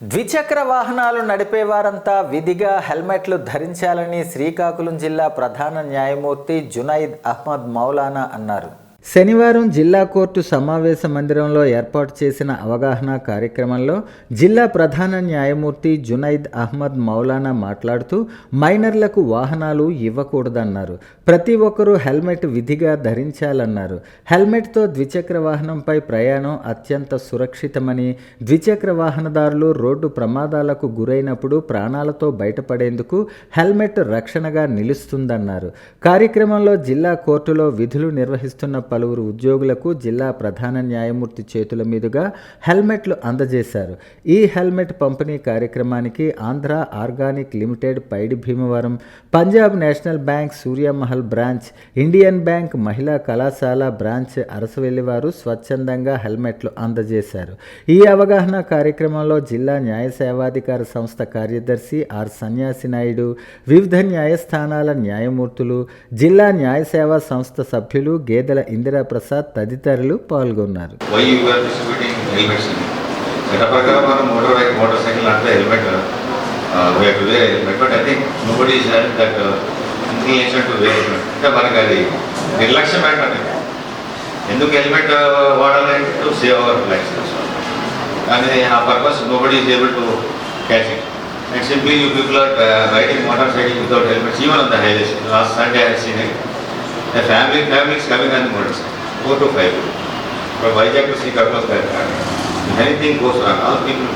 ద్విచక్ర వాహనాలు నడిపేవారంతా విధిగా హెల్మెట్లు ధరించాలని శ్రీకాకుళం జిల్లా ప్రధాన న్యాయమూర్తి జునైద్ అహ్మద్ మౌలానా అన్నారు. శనివారం జిల్లా కోర్టు సమావేశ మందిరంలో ఏర్పాటు చేసిన అవగాహన కార్యక్రమంలో జిల్లా ప్రధాన న్యాయమూర్తి జునైద్ అహ్మద్ మౌలానా మాట్లాడుతూ మైనర్లకు వాహనాలు ఇవ్వకూడదన్నారు. ప్రతి ఒక్కరూ హెల్మెట్ విధిగా ధరించాలన్నారు. హెల్మెట్తో ద్విచక్ర వాహనంపై ప్రయాణం అత్యంత సురక్షితమని ద్విచక్ర వాహనదారులు రోడ్డు ప్రమాదాలకు గురైనప్పుడు ప్రాణాలతో బయటపడేందుకు హెల్మెట్ రక్షణగా నిలుస్తుందన్నారు. కార్యక్రమంలో జిల్లా కోర్టులో విధులు నిర్వహిస్తున్న పలువురు ఉద్యోగులకు జిల్లా ప్రధాన న్యాయమూర్తి చేతుల మీదుగా హెల్మెట్లు అందజేశారు. ఈ హెల్మెట్ పంపిణీ కార్యక్రమానికి Andhra organic limited Paidi Bhimavaram Punjab national bank Suryamahal branch Indian bank మహిళా కళాశాల బ్రాంచ్ అరసవెల్లి వారు స్వచ్ఛందంగా హెల్మెట్లు అందజేశారు. ఈ అవగాహన కార్యక్రమంలో జిల్లా న్యాయ సేవాధికార సంస్థ కార్యదర్శి ఆర్ సన్యాసి నాయుడు వివిధ న్యాయస్థానాల న్యాయమూర్తులు జిల్లా న్యాయ సేవా సంస్థ సభ్యులు గేదెల ఇందిరా ప్రసాద్ తదితరులు పాల్గొన్నారు. హెల్మెట్స్ ప్రకారం మనం motor motorcycle helmet to helmet but to helmet అంటే మనకి అది నిర్లక్ష్యం ఎందుకు హెల్మెట్ వాడాలి టు సేవ్ అవర్ లైఫ్ కానీ ఆ purpose nobody is able to catch it and simply you people are riding motorcycle without helmet even on the highways last Sunday I seen it a family families coming అని words four to five ఇప్పుడు Vizag to Srikakulam side కానీ anything goes all people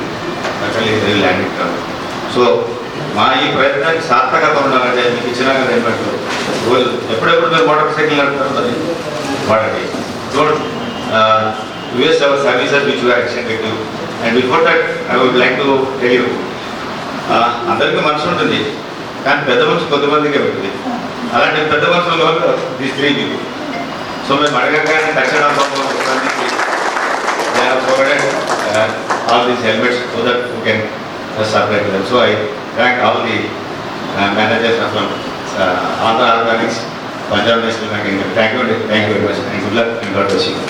అక్కడ land కాదు so మా ఈ ప్రయత్నానికి సార్థకత ఉండాలంటే మీకు ఇచ్చినా కదా ఏమంటారు రోజు ఎప్పుడెప్పుడు మీరు మోటార్ సైకిల్ నడుపుతారు వాడండి don't use our service and which you and before that I would like to tell you అందరికీ మనసు ఉంటుంది. కానీ పెద్ద మనిషి కొద్దిమందికే ఉంటుంది. అలాంటి పెద్ద మనుషుల వల్ల ది సో మేము అడగగానే తక్షణ all these helmets so that you can separate them so I thank all the managers of Andhra organics Punjab national bank thank you thank you very much and good luck and god bless you